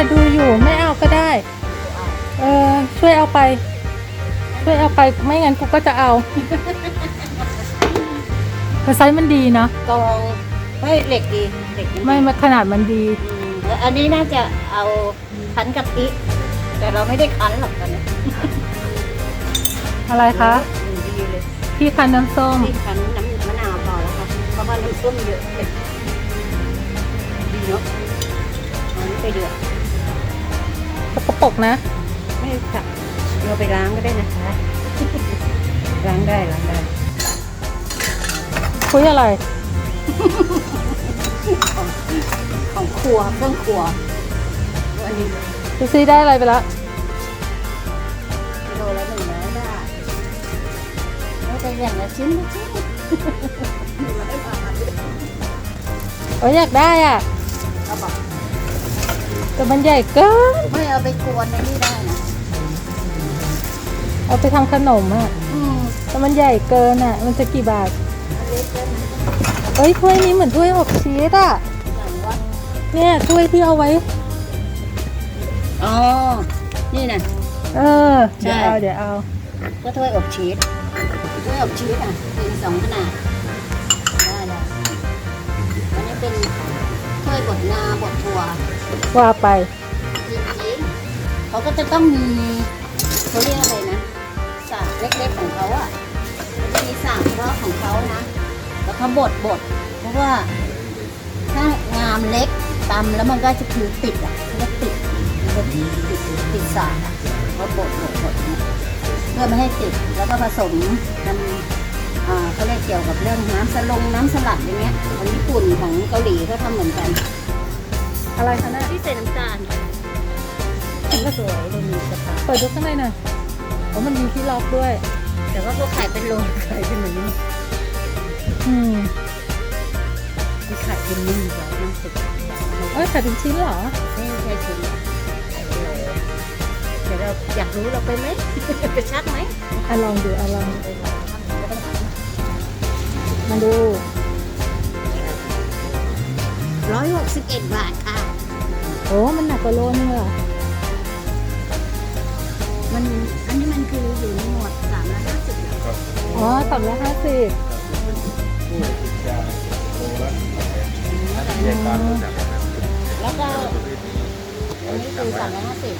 แต่ดูอยู่ไม่เอาก็ได้ เออช่วยเอาไป ช่วยเอาไปไม่งั้นกูก็จะเอาแต่ไซส์มันดีเนาะกองไม่เหล็กดีเหล็กดีไม่มาขนาดมันดีอืมแล้วอันนี้น่าจะเอาคั้นกะทิแต่เราไม่ได้คั้นหรอกตอนนี้อะไรคะอืมดีเลยพี่คันน้ำส้มที่คั้นน้ำมะนาวพอแล้วค่ะเพราะว่าน้ำส้มเยอะเผ็ดดีเนาะอันนี้ไปเดือด สกปรกนะ ไม่ค่ะเราไปล้างก็ได้นะคะ ล้างได้ล้างได้คุยอะไร ของครัวเครื่องครัวอันนี้ดูซิได้อะไรไปแล้วกิโลละหนึ่งร้อยบาทแล้วแต่อย่างละชิ้นละชิ้นโอ้ยอยากได้อะเอาบอก แต่มันใหญ่เกิน ไม่เอาไปกวนในนี่ได้นะเอาไปทำขนมอะอืมแต่มันใหญ่เกินอะมันจะกี่บาท อันเล็กแล้วนะเอ้ยถ้วยนี้เหมือนถ้วยอบชีสอะไหนวะเนี่ยถ้วยที่เอาไว้ อ๋อ นี่นะ เออใช่เดี๋ยวเอาเดี๋ยวเอาก็ถ้วยอบชีสถ้วยอบชีสอะเป็นสองขนาดได้แล้วอันนี้เป็นถ้วย บดงาบดถั่วว่าไปจริงๆเขาก็จะต้องมีเขาเรียกอะไรนะสากเล็กๆของเขาอะมันจะมีสากเฉพาะของเขานะแล้วเขาบดบดเพราะว่าถ้างามเล็กตำแล้วมันก็จะคือติดอะมันจะติดมันจะติดติดติดสากอะเขาบดบดบดเนี่ยเพื่อไม่ให้ติดแล้วก็ผสมน้ำอ่า เขาเรียกเกี่ยวกับเรื่องน้ำสลงน้ำสลัดอย่างเงี้ยของญี่ปุ่นของเกาหลีเขาทำเหมือนกัน อะไรคะน่ะที่ใส่น้ำตาลมันก็สวยเลยมีกระทะเปิดดูข้างในหน่อยโอ้มันมีที่ล็อกด้วย แต่ว่าเขาขายเป็นโลขายเป็นแบบนี้อืมเขาขายเป็นหนึ่งร้อยห้าสิบเอ้ยขายเป็นชิ้นเหรอไม่ใช่ชิ้นขายเป็นโลเดี๋ยวเราอยากรู้เราไปไหมไปชักไหมอะลองดูอะลองดู มาดูร้อยหกสิบเอ็ดบาทค่ะ โอ้ มันหนักกว่าโลนึงเหรอ มันอันนี้มันคืออยู่ในหมวดสามร้อยห้าสิบอ๋อสามร้อยห้าสิบแล้วก็อันนี้คือสามร้อยห้าสิบ